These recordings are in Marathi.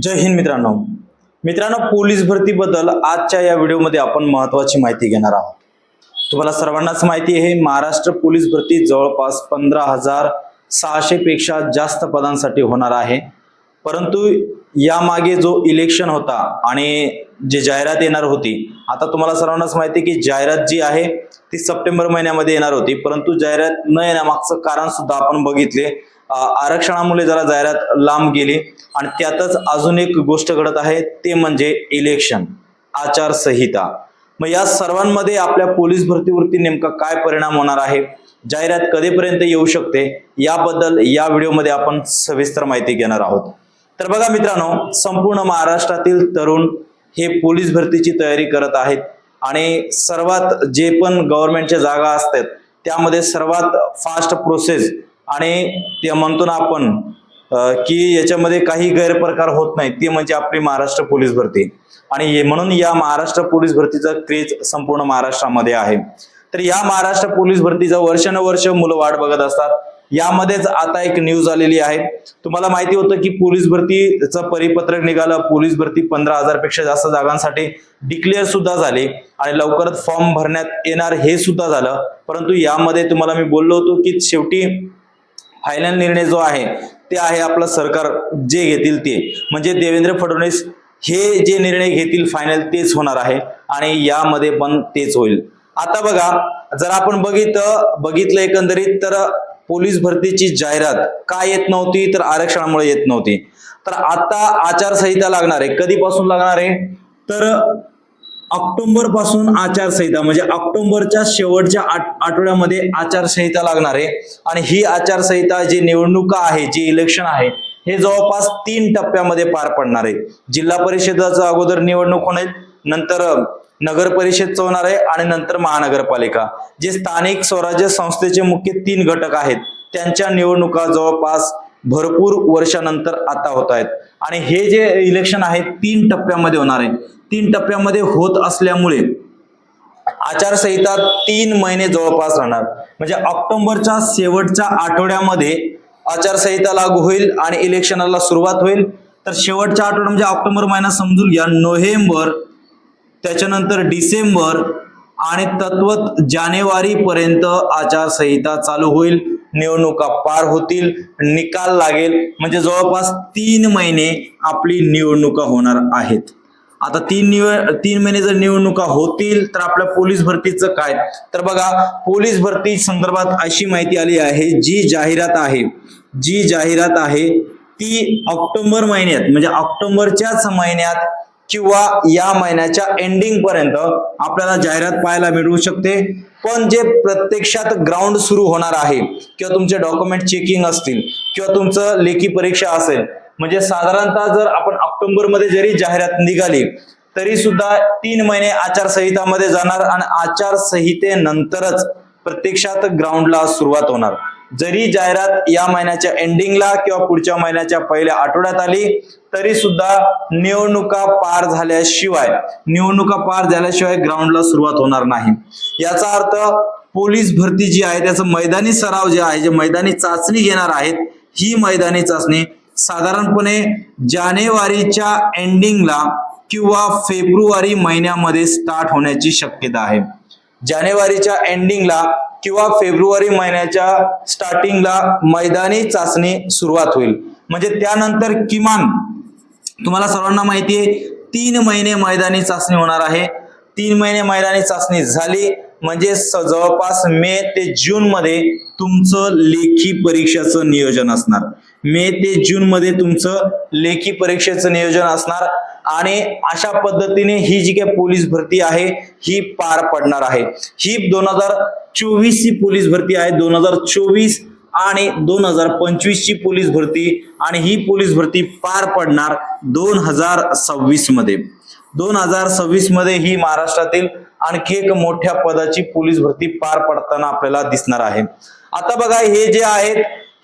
जय हिंद मित्रांनो. मित्रांनो पोलीस भरतीबद्दल आजच्या या व्हिडिओमध्ये आपण महत्त्वाची माहिती घेणार आहोत. तुम्हाला सर्वांनाच माहिती आहे महाराष्ट्र पोलीस भरती जवळपास पंधरा हजार सहाशेपेक्षा जास्त पदांसाठी होणार आहे. परंतु यामागे जो इलेक्शन होता आणि जे जाहिरात येणार होती आता तुम्हाला सर्वांनाच माहिती आहे की जाहिरात जी आहे ती सप्टेंबर महिन्यामध्ये येणार होती. परंतु जाहिरात न येण्यामागचं कारण सुद्धा आपण बघितले. आरक्षणामुळे जरा जाहिरात लांब गेली आणि त्यातच अजून एक गोष्ट घडत आहे ते म्हणजे इलेक्शन आचारसंहिता. मग या सर्वांमध्ये आपल्या पोलीस भरतीवरती नेमका काय परिणाम होणार आहे जाहिरात कधीपर्यंत येऊ शकते याबद्दल या व्हिडिओमध्ये आपण सविस्तर माहिती घेणार आहोत. तर बघा मित्रांनो संपूर्ण महाराष्ट्रातील तरुण हे पोलीस भरतीची तयारी करत आहेत आणि सर्वात जे पण गव्हर्नमेंटच्या जागा असतात त्यामध्ये सर्वात फास्ट प्रोसेस आणि ते म्हणतो ना आपण की याच्यामध्ये काही गैरप्रकार होत नाही ते म्हणजे आपली महाराष्ट्र पोलीस भरती. आणि म्हणून या महाराष्ट्र पोलीस भरतीचा क्रेज संपूर्ण महाराष्ट्रामध्ये आहे. तर या महाराष्ट्र पोलीस भरतीचा वर्षानुवर्ष मुलं वाट बघत असतात. यामध्येच आता एक न्यूज आलेली आहे. तुम्हाला माहिती होतं की पोलीस भरतीचं परिपत्रक निघालं. पोलीस भरती पंधरा हजारपेक्षा जास्त जागांसाठी डिक्लेअर सुद्धा झाले. आणि लवकरच फॉर्म भरण्यात येणार हे सुद्धा झालं. परंतु यामध्ये तुम्हाला मी बोललो होतो की शेवटी फायनल निर्णय जो आहे ते आहे आपलं सरकार जे घेतील ते. म्हणजे देवेंद्र फडणवीस हे जे निर्णय घेतील फायनल तेच होणार आहे आणि यामध्ये पण तेच होईल. आता बघा जर आपण बघित बघितलं एकंदरीत तर पोलीस भरतीची जाहिरात का येत नव्हती तर आरक्षणामुळे येत नव्हती. तर आता आचारसंहिता लागणार आहे. कधीपासून लागणार आहे? तर ऑक्टोबरपासून आचारसंहिता म्हणजे ऑक्टोबरच्या शेवटच्या आठ- आठवड्यामध्ये आचारसंहिता लागणार आहे. आणि ही आचारसंहिता जी निवडणुका आहे जी इलेक्शन आहे हे जवळपास तीन टप्प्यामध्ये पार पडणार आहे. जिल्हा परिषदाचं अगोदर निवडणूक होणार नंतर नगर परिषद होणार आहे आणि नंतर महानगरपालिका. जे स्थानिक स्वराज्य संस्थेचे मुख्य तीन घटक आहेत त्यांच्या निवडणुका जवळपास भरपूर वर्षानंतर आता होत आहेत. आणि हे जे इलेक्शन आहे तीन टप्प्यामध्ये होणार आहे. तीन टप्प्यामध्ये होत असल्यामुळे आचारसंहिता तीन महिने जवळपास राहणार. म्हणजे ऑक्टोबरच्या शेवटच्या आठवड्यामध्ये आचारसंहिता लागू होईल आणि इलेक्शनाला सुरुवात होईल. तर शेवटच्या आठवडा म्हणजे ऑक्टोबर महिना समजून घ्या. नोव्हेंबर त्याच्यानंतर डिसेंबर आणि तत्वत जानेवारी पर्यंत आचारसंहिता चालू होईल. निवडणुका पार होतील निकाल लागेल. म्हणजे जवळपास तीन महिने आपली निवडणुका होणार आहेत. आता तीन निव तीन महिने जर निवडणुका होतील तर आपल्या पोलीस भरतीचं काय? तर बघा पोलीस भरती संदर्भात अशी माहिती आली आहे जी जाहिरात आहे जी जाहिरात आहे ती ऑक्टोबर महिन्यात म्हणजे ऑक्टोबरच्याच महिन्यात किंवा या महिन्याच्या एंडिंग पर्यंत आपल्याला जाहिरात पाहायला मिळू शकते. पण जे प्रत्यक्षात ग्राउंड सुरू होणार आहे किंवा तुमचे डॉक्युमेंट चेकिंग असतील किंवा तुमचं लेखी परीक्षा असेल म्हणजे साधारणतः जर आपण ऑक्टोबरमध्ये जरी जाहिरात निघाली तरी सुद्धा तीन महिने आचारसंहितामध्ये जाणार आणि आचारसंहितेनंतरच प्रत्यक्षात ग्राउंडला सुरुवात होणार. जरी जाहिरात या महिन्याच्या एंडिंगला किंवा पुढच्या महिन्याच्या पहिल्या आठवड्यात आली तरी सुद्धा निवडणुका पार झाल्याशिवाय निवडणुका पार झाल्याशिवाय ग्राउंडला सुरुवात होणार नाही. याचा अर्थ पोलीस भरती जी आहे त्याचं मैदानी सराव जे आहे जे मैदानी चाचणी घेणार आहेत ही मैदानी चाचणी साधारणपणे जानेवारीच्या एंडिंगला किंवा फेब्रुवारी महिन्यामध्ये स्टार्ट होण्याची शक्यता आहे. जानेवारीच्या एंडिंगला किंवा फेब्रुवारी महिन्याच्या स्टार्टिंगला मैदानी चाचणी सुरुवात होईल. म्हणजे त्यानंतर किमान तुम्हाला सर्वांना माहिती आहे तीन महिने मैदानी चाचणी होणार आहे. तीन महिने मैदानी चाचणी झाली म्हणजे स- जवळपास मे ते जून मध्ये तुमचं लेखी परीक्षेचं नियोजन असणार. मे ते जून मध्ये तुमचं लेखी परीक्षेचं नियोजन असणार. आणि अशा पद्धतीने ही जी काही पोलीस भरती आहे ही पार पडणार आहे. ही दोन हजार चोवीस ची पोलीस भरती आहे. दोन हजार चोवीस आणि दोन हजार पंचवीस ची पोलीस भरती आणि ही पोलीस भरती पार पडणार दोन हजार सव्वीसमध्ये. दोन हजार सव्वीसमध्ये ही महाराष्ट्रातील आणखी एक मोठ्या पदाची पोलीस भरती पार पडताना आपल्याला दिसणार आहे. आता बघा हे जे आहेत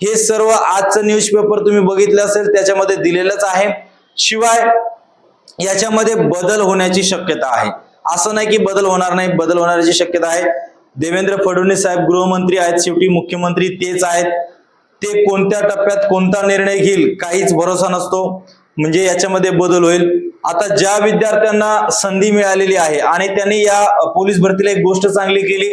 हे सर्व आजचं न्यूजपेपर तुम्ही बघितलं असेल त्याच्यामध्ये दिलेलंच आहे. शिवाय याच्यामध्ये बदल होण्याची शक्यता आहे. असं नाही की बदल होणार नाही बदल होण्याची शक्यता आहे. देवेंद्र फडणवीस साहेब गृहमंत्री आहेत शेवटी मुख्यमंत्री तेच आहेत. ते कोणत्या टप्प्यात कोणता निर्णय घेईल काहीच भरोसा नसतो. म्हणजे याच्यामध्ये बदल होईल. आता ज्या विद्यार्थ्यांना संधी मिळालेली आहे आणि त्यांनी या पोलीस भरतीला एक गोष्ट चांगली केली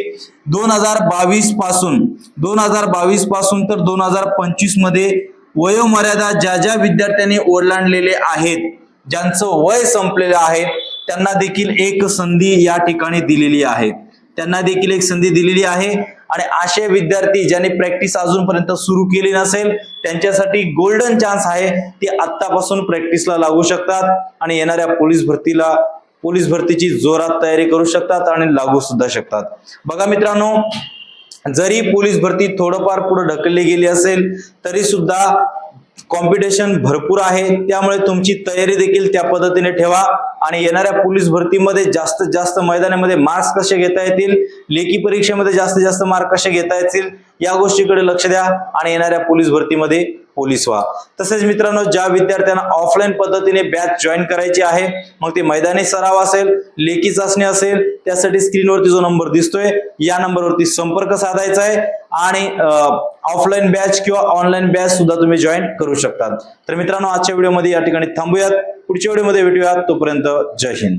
दोन हजार बावीसपासून दोन हजार बावीसपासून तर दोन हजार पंचवीसमध्ये वयोमर्यादा ज्या ज्या विद्यार्थ्यांनी ओलांडलेले आहेत ज्यांचं वय संपलेलं आहे त्यांना देखील एक संधी या ठिकाणी दिलेली आहे. त्यांना देखील एक संधी दिलेली आहे आणि असे विद्यार्थी ज्यांनी प्रॅक्टिस अजूनपर्यंत सुरू केली नसेल त्यांच्यासाठी गोल्डन चान्स आहे ते आत्तापासून प्रॅक्टिसला लागू शकतात आणि येणाऱ्या पोलीस भरतीला पोलीस भरतीची जोरात तयारी करू शकतात आणि लागू सुद्धा शकतात. बघा मित्रांनो जरी पोलीस भरती थोडंफार पुढे ढकलली गेली असेल तरी सुद्धा कॉम्पिटिशन भरपूर आहे. त्यामुळे तुमची तयारी देखील त्या पद्धतीने ठेवा. आणि येणाऱ्या पोलीस भरतीमध्ये जास्तीत जास्त मैदानामध्ये मार्क्स कसे घेता येतील? लेखी परीक्षेमध्ये जास्तीत जास्त मार्क कसे घेता येतील? या गोष्टीकडे लक्ष द्या. आणि येणाऱ्या पोलीस भरतीमध्ये पोलीस व्हा. तसेच मित्रांनो ज्या विद्यार्थ्यांना ऑफलाईन पद्धतीने बॅच जॉईन करायची आहे मग ते मैदानी सराव असेल लेखी चाचणी असेल त्यासाठी स्क्रीनवरती जो नंबर दिसतोय या नंबरवरती संपर्क साधायचा आहे. आणि ऑफलाईन बॅच किंवा ऑनलाईन बॅच सुद्धा तुम्ही जॉईन करू शकतात. तर मित्रांनो आजच्या व्हिडिओमध्ये या ठिकाणी थांबूयात. पुढच्या व्हिडिओमध्ये भेटूयात. तोपर्यंत जय हिंद.